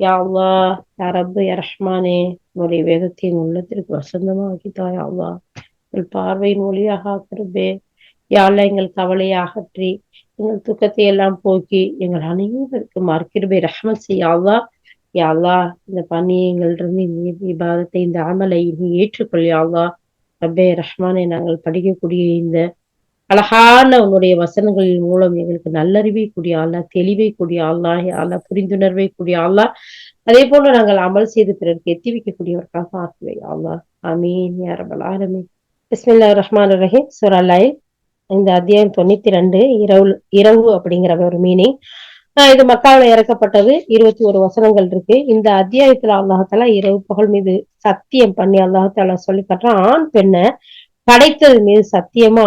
யா அல்லா யா ரப்பு யா ரஹ்மானே உன்னுடைய வேதத்தை என் உள்ளத்திற்கு வசந்தமாக்கித்தா யா அல்லா எங்கள் பார்வையின் ஒளியாக ஆக்கிறதே யாழ்ல எங்கள் கவலையை அகற்றி எங்கள் துக்கத்தை எல்லாம் போக்கி எங்கள் அனைவருக்கு மறுக்கிருபை ரஹ்மத் செய்யாவா யாழ்லா இந்த பணியங்களிலிருந்து இந்த விவாதத்தை இந்த அமலை நீ ஏற்றுக்கொள் ரப்பே ரஹ்மானை நாங்கள் படிக்கக்கூடிய இந்த அழகான உன்னுடைய வசனங்களின் மூலம் எங்களுக்கு நல்லறிவை கூடிய ஆளா தெளிவை கூடிய ஆளா ஆளா புரிந்துணர்வை கூடிய ஆளா அதே போல நாங்கள் அமல் செய்து பிறருக்கு எத்தி வைக்கக்கூடியவர்களாக ஆக்குவை ஆளா அமீன் யாரபல் ஆரமீன் பிஸ்மில்லா ரஹ்மான் ரஹீம். சுரலாய் இந்த அத்தியாயம் தொண்ணூத்தி ரெண்டு இரவு இரவு அப்படிங்கிற ஒரு மீனிங் இது மக்காவில இறக்கப்பட்டது. இருபத்தி ஒரு வசனங்கள் இருக்கு. இந்த அத்தியாயத்துல அல்லாஹால இரவு புகழ் மீது சத்தியம் பண்ணி அல்லாஹால சொல்லி காட்டுறான் ஆண் பெண்ணை படைத்தது மீது சத்தியமா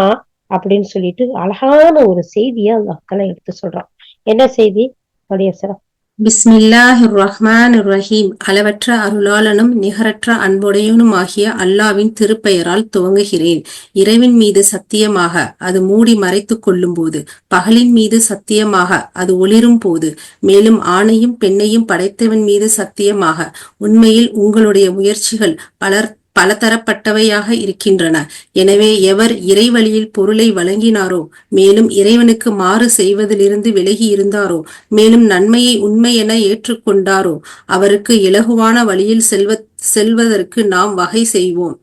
அப்படின்னு சொல்லிட்டு அழகான ஒரு செய்தியை அல்லாஹால எடுத்து சொல்றான். என்ன செய்தி? படியசரம் பிஸ்மில்லாஹ் ரஹ்மான் ரஹீம் அளவற்ற அருளாளனும் நிகரற்ற அன்புடையவனும் ஆகிய அல்லாவின் திருப்பெயரால் துவங்குகிறேன். இரவின் மீது சத்தியமாக அது மூடி மறைத்து கொள்ளும் போது பகலின் மீது சத்தியமாக அது ஒளிரும் போது மேலும் ஆணையும் பெண்ணையும் படைத்தவன் மீது சத்தியமாக உண்மையில் உங்களுடைய முயற்சிகள் பலர் பலதரப்பட்டவையாக இருக்கின்றன. எனவே எவர் இறைவழியில் பொருளை வழங்கினாரோ மேலும் இறைவனுக்கு மாறு செய்வதிலிருந்து விலகி இருந்தாரோ மேலும் நன்மையை உண்மை என ஏற்றுக்கொண்டாரோ அவருக்கு இலகுவான வழியில் செல்வ செல்வதற்கு நாம் வகை செய்வோம்.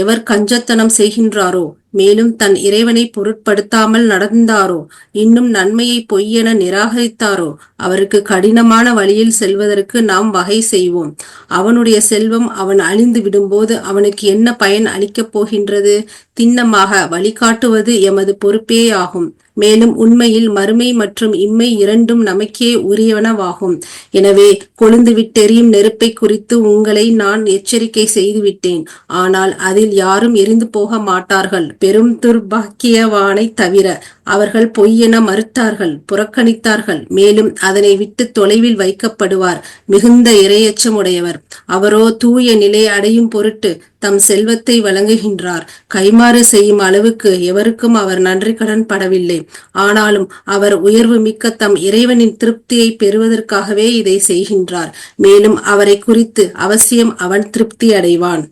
எவர் கஞ்சத்தனம் செய்கின்றாரோ மேலும் தன் இறைவனை பொருட்படுத்தாமல் நடந்தாரோ? இன்னும் நன்மையை பொய்யென நிராகரித்தாரோ? அவருக்கு கடினமான வழியில் செல்வதற்கு நாம் வகை செய்வோம். அவனுடைய செல்வம் அவன் அழிந்து விடும்போது அவனுக்கு என்ன பயன் அளிக்கப் போகின்றது? திண்ணமாக வழிகாட்டுவது எமது பொறுப்பே ஆகும் மேலும் உண்மையில் மறுமை மற்றும் இம்மை இரண்டும் நமக்கே உரியவனவாகும் எனவே கொழுந்து விட்டெறியும் நெருப்பை குறித்து உங்களை நான் எச்சரிக்கை செய்துவிட்டேன். ஆனால் அதில் யாரும் எரிந்து போக மாட்டார்கள். பெரும் துர்பாக்கியவானை தவிர அவர்கள் பொய்யென மறுத்தார்கள் புறக்கணித்தார்கள். மேலும் அதனை விட்டு தொலைவில் வைக்கப்படுவார் மிகுந்த இரையச்சமுடையவர். அவரோ தூய நிலை அடையும் பொருட்டு தம் செல்வத்தை வழங்குகின்றார். கைமாறு செய்யும் அளவுக்கு எவருக்கும் அவர் நன்றி கடன் படவில்லை. ஆனாலும் அவர் உயர்வு மிக்க தம் இறைவனின் திருப்தியை பெறுவதற்காகவே இதை செய்கின்றார். மேலும் அவரை குறித்து அவசியம் அவன் திருப்தி அடைவான்.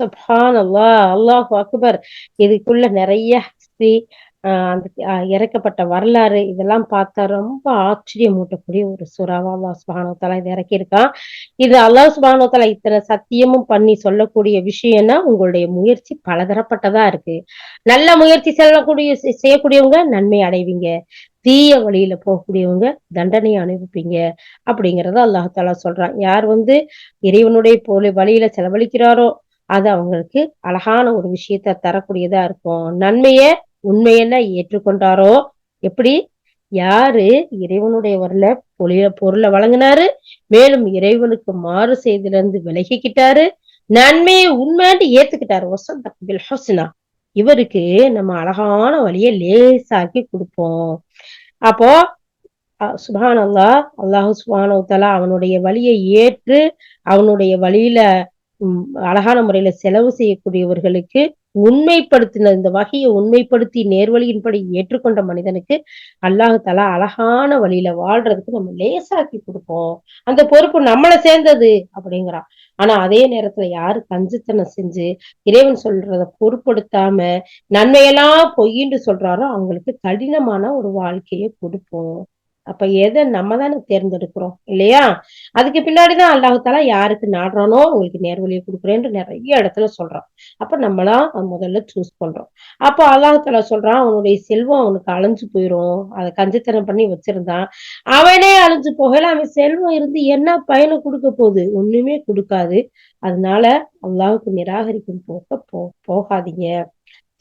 சுப்ஹான் அல்லாஹ் அல்லாஹ் அக்பர். இதுக்குள்ள நிறைய அந்த இறக்கப்பட்ட வரலாறு இதெல்லாம் பார்த்தா ரொம்ப ஆச்சரியமூட்டக்கூடிய ஒரு சுறாவா அல்லாஹ் சுபானோத்தாலா இதை இறக்கியிருக்கான். இது அல்லாஹ் சுபானோத்தாலா இத்தனை சத்தியமும் பண்ணி சொல்லக்கூடிய விஷயம்னா உங்களுடைய முயற்சி பலதரப்பட்டதா இருக்கு. நல்ல முயற்சி செல்லக்கூடிய செய்யக்கூடியவங்க நன்மை அடைவீங்க. தீய வழியில போகக்கூடியவங்க தண்டனை அனுபவிப்பீங்க அப்படிங்கறத அல்லாஹாலா சொல்றான். யார் வந்து இறைவனுடைய போல வழியில செலவழிக்கிறாரோ அது அவங்களுக்கு அழகான ஒரு விஷயத்த தரக்கூடியதா இருக்கும். நன்மையை உண்மையென்ன ஏற்றுக்கொண்டாரோ? எப்படி? யாரு இறைவனுடைய வரல பொழிய பொருளை வழங்கினாரு? மேலும் இறைவனுக்கு மாறு செய்திலிருந்து விலகிக்கிட்டாரு. நன்மையை உண்மையாண்டு ஏத்துக்கிட்டாரு. வசந்த இவருக்கு நம்ம அழகான வழியை லேசாக்கி கொடுப்போம். அப்போ சுபான் அல்லா அல்லாஹு சுபானோத்தலா அவனுடைய வழியை ஏற்று அவனுடைய வழியில அழகான முறையில செலவு செய்யக்கூடியவர்களுக்கு உண்மைப்படுத்தின இந்த வகையை உண்மைப்படுத்தி நேர்வழியின்படி ஏற்றுக்கொண்ட மனிதனுக்கு அல்லாஹு தலா அழகான வழியில வாழ்றதுக்கு நம்ம லேசாக்கி கொடுப்போம். அந்த பொறுப்பு நம்மளை சேர்ந்தது அப்படிங்கிறான் ஆனா அதே நேரத்துல யாரு கஞ்சித்தனம் செஞ்சு இறைவன் சொல்றத பொருட்படுத்தாம நன்மையெல்லாம் பொய்யின்னு சொல்றாரோ அவங்களுக்கு கடினமான ஒரு வாழ்க்கையை கொடுப்போம். அப்ப எதை நம்ம தானே தேர்ந்தெடுக்கிறோம் இல்லையா? அதுக்கு பின்னாடிதான் அல்லாஹால யாருக்கு நாடுறானோ உங்களுக்கு நேர்வழியை கொடுக்குறேன்னு நிறைய இடத்துல சொல்றான். அப்ப நம்மளா முதல்ல சூஸ் பண்றோம். அப்போ அல்லாஹால சொல்றான் அவனுடைய செல்வம் அவனுக்கு அழிஞ்சு போயிரும். அதை கஞ்சத்தனம் பண்ணி வச்சிருந்தான். அவனே அழிஞ்சு போகல. அவன் செல்வம் இருந்து என்ன பயனை கொடுக்க போகுது? ஒண்ணுமே கொடுக்காது. அதனால அல்லாவுக்கு நிராகரிக்கும் போக்க போ போகாதீங்க.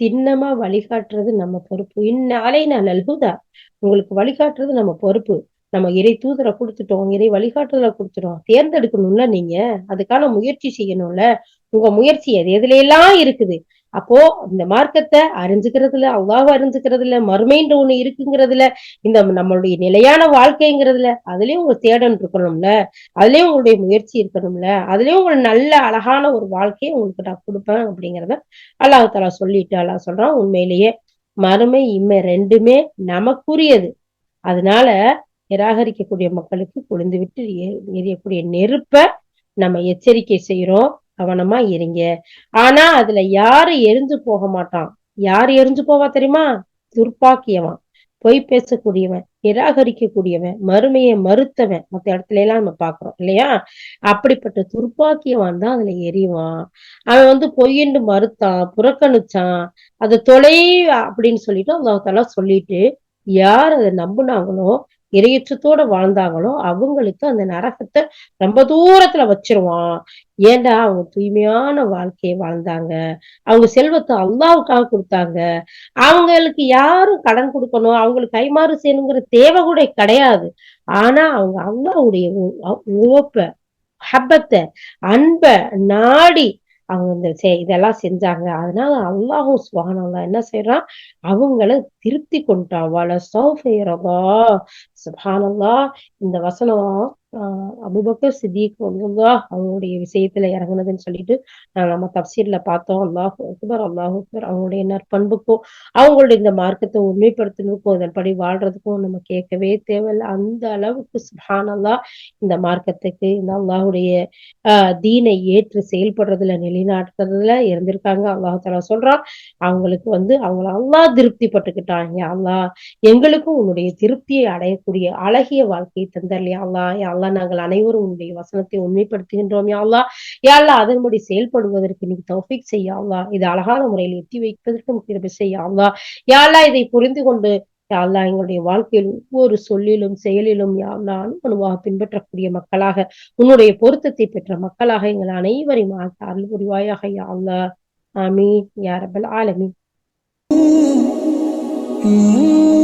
திண்ணமா வழிகாட்டுறது நம்ம பொறுப்பு. இந்நாளை நான் அல்குதா உங்களுக்கு வழிகாட்டுறது நம்ம பொறுப்பு. நம்ம இறை தூதரை கொடுத்துட்டோம் இறை வழிகாட்டுதலை கொடுத்துட்டோம். தேர்ந்தெடுக்கணும்ல நீங்க? அதுக்கான முயற்சி செய்யணும்ல? உங்க முயற்சி எது? எதுல எல்லாம் இருக்குது? அப்போ இந்த மார்க்கத்தை அறிஞ்சுக்கிறதுல அவ்வாவ அறிஞ்சுக்கிறதுல மறுமைன்ற ஒண்ணு இருக்குங்கிறதுல இந்த நம்மளுடைய நிலையான வாழ்க்கைங்கிறதுல அதுலயும் உங்க தேடல் இருக்கணும்ல. அதுலயும் உங்களுடைய முயற்சி இருக்கணும்ல. அதுலயும் ஒரு நல்ல அழகான ஒரு வாழ்க்கையை உங்களுக்கு நான் கொடுப்பேன் அப்படிங்கிறத அல்லாஹ் தலா சொல்லிட்டு அல்லாஹ் சொல்றான் உண்மையிலேயே மறுமை இம்மை ரெண்டுமே நமக்குரியது. அதனால நிராகரிக்கக்கூடிய மக்களுக்கு கொழுந்து விட்டு எரியக்கூடிய நெருப்ப நம்ம எச்சரிக்கை செய்யறோம் கவனமா இருங்க. ஆனா அதுல யாரு எரிஞ்சு போக மாட்டான்? யாரு எரிஞ்சு போவா தெரியுமா? துர்ப்பாக்கியவன். பொய் பேசக்கூடியவன் நிராகரிக்கக்கூடியவன் மறுமையை மறுத்தவன். மத்த இடத்துல எல்லாம் நம்ம பாக்குறோம் இல்லையா? அப்படிப்பட்ட துர்ப்பாக்கியவன் தான் அதுல எரிவான். அவன் வந்து பொய்யண்டு மறுத்தான் புறக்கணிச்சான். அதை தொலை அப்படின்னு சொல்லிட்டு அல்லாஹ் சொல்லிட்டு யார் அதை நம்புனாங்களோ இரையற்றத்தோட வாழ்ந்தாங்களோ அவங்களுக்கு அந்த நரகத்தை ரொம்ப தூரத்துல வச்சிருவான். ஏன்டா அவங்க தூய்மையான வாழ்க்கையை வாழ்ந்தாங்க? அவங்க செல்வத்தை அல்லாவுக்காக கொடுத்தாங்க. அவங்களுக்கு யாரும் கடன் கொடுக்கணும் அவங்களுக்கு கைமாறு செய்யணுங்கிற தேவை கூட கிடையாது. ஆனா அவங்க அல்லாவுடைய ஓப்ப ஹப்பத்தை அன்ப நாடி அவங்க இந்த இதெல்லாம் செஞ்சாங்க. அதனால அல்லாஹும் சுபானல்லா என்ன செய்யறான் அவங்கள திருப்தி கொண்டுட்டான் வல சௌஃபைரதா சுபானல்லா இந்த வசனம் அபுபக்கர் சித்திக் ரலியல்லாஹ் அவங்களுடைய விஷயத்துல இறங்குனதுன்னு சொல்லிட்டு நம்ம தப்சீர்ல பார்த்தோம். அல்லாஹ் அக்பர் அல்லாஹ் அக்பர் அவங்களுடைய நற்பண்புக்கும் அவங்களுடைய இந்த மார்க்கத்தை உண்மைப்படுத்துறதுக்கும் அதன்படி வாழ்றதுக்கும் நம்ம கேட்கவே தேவையில்லை. அந்த அளவுக்கு சுஹானல்லா இந்த மார்க்கத்துக்கு இந்த அல்லாஹுடைய ஆஹ் தீனை ஏற்று செயல்படுறதுல நிலைநாட்டுறதுல இருந்திருக்காங்க. அல்லாஹ் தலா சொல்றான் அவங்களுக்கு வந்து அவங்கள அல்லாஹ் திருப்தி பட்டுக்கிட்டாங்க அல்லாஹ் எங்களுக்கும் உன்னுடைய திருப்தியை அடையக்கூடிய அழகிய வாழ்க்கையை தந்தரலையா? அல்லா யா நாங்கள் அனைவரும் உன்னுடைய வசனத்தை உண்மைப்படுத்துகின்றோம் யாழ்லா யாழ்லா அதன்படி செயல்படுவதற்கு நீ தௌஃபிக் செய்ய இது அழகான முறையில் எட்டி வைப்பதற்கும் கிருபி செய்ய யாழ்லா இதை புரிந்து கொண்டு யாழ்லா எங்களுடைய வாழ்க்கையில் ஒவ்வொரு சொல்லிலும் செயலிலும் யா அனுபவமாக பின்பற்றக்கூடிய மக்களாக உன்னுடைய பொருத்தத்தை பெற்ற மக்களாக எங்கள் அனைவரையும் அருள் புரிவாயாக யாழ்லா ஆமீன் யாரபல் ஆலமீன். -hmm.